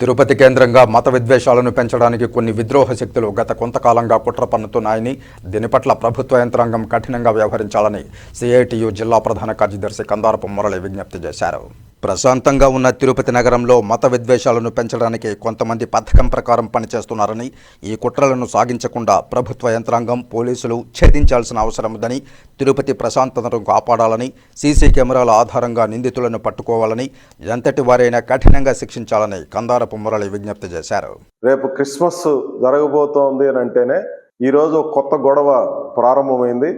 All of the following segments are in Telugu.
తిరుపతి కేంద్రంగా మత విద్వేషాలను పెంచడానికి కొన్ని విద్రోహ శక్తులు గత కొంతకాలంగా కుట్ర పన్నుతున్నాయని దీని పట్ల ప్రభుత్వ యంత్రాంగం కఠినంగా వ్యవహరించాలని సిఐటియు జిల్లా ప్రధాన కార్యదర్శి కందారపు మురళి విజ్ఞప్తి చేశారు. ప్రశాంతంగా ఉన్న తిరుపతి నగరంలో మత విద్వేషాలను పెంచడానికి కొంతమంది పథకం ప్రకారం పనిచేస్తున్నారని ఈ కుట్రలను సాగించకుండా ప్రభుత్వ యంత్రాంగం పోలీసులు ఛేదించాల్సిన అవసరం ఉందని తిరుపతి ప్రశాంతతను కాపాడాలని సీసీ కెమెరాల ఆధారంగా నిందితులను పట్టుకోవాలని ఎంతటి వారైనా కఠినంగా శిక్షించాలని కందారపు మురళి విజ్ఞప్తి చేశారు. రేపు క్రిస్మస్ జరగబోతోంది అని అంటేనే ఈరోజు కొత్త గొడవ ప్రారంభమైంది.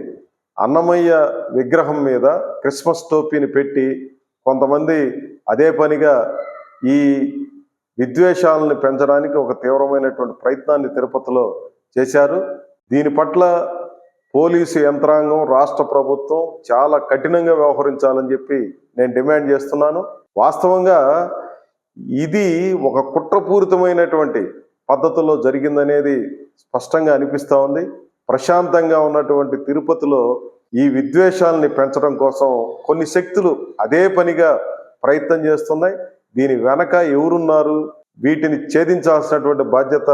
అన్నమయ్య విగ్రహం మీద క్రిస్మస్ టోపీని పెట్టి కొంతమంది అదే పనిగా ఈ విద్వేషాలను పెంచడానికి ఒక తీవ్రమైనటువంటి ప్రయత్నాన్ని తిరుపతిలో చేశారు. దీని పట్ల పోలీసు యంత్రాంగం రాష్ట్ర ప్రభుత్వం చాలా కఠినంగా వ్యవహరించాలని చెప్పి నేను డిమాండ్ చేస్తున్నాను. వాస్తవంగా ఇది ఒక కుట్రపూరితమైనటువంటి పద్ధతిలో జరిగిందనేది స్పష్టంగా అనిపిస్తూ ఉంది. ప్రశాంతంగా ఉన్నటువంటి తిరుపతిలో ఈ విద్వేషాలని పెంచడం కోసం కొన్ని శక్తులు అదే పనిగా ప్రయత్నం చేస్తున్నాయి. దీని వెనక ఎవరున్నారు? వీటిని ఛేదించాల్సినటువంటి బాధ్యత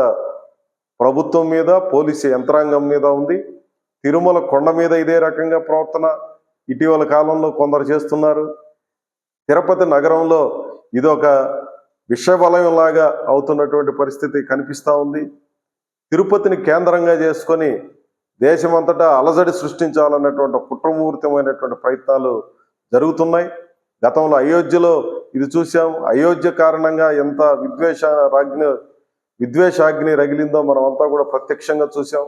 ప్రభుత్వం మీద పోలీసు యంత్రాంగం మీద ఉంది. తిరుమల కొండ మీద ఇదే రకంగా ప్రవర్తన ఇటీవల కాలంలో కొందరు చేస్తున్నారు. తిరుపతి నగరంలో ఇదొక విషవలయంలాగా అవుతున్నటువంటి పరిస్థితి కనిపిస్తూ ఉంది. తిరుపతిని కేంద్రంగా చేసుకొని దేశమంతటా అలజడి సృష్టించాలన్నటువంటి కుట్రమూర్తమైనటువంటి ప్రయత్నాలు జరుగుతున్నాయి. గతంలో అయోధ్యలో ఇది చూసాం అయోధ్య కారణంగా ఎంత విద్వేష రాజ్ని విద్వేషాగ్ని రగిలిందో మనం అంతా కూడా ప్రత్యక్షంగా చూసాం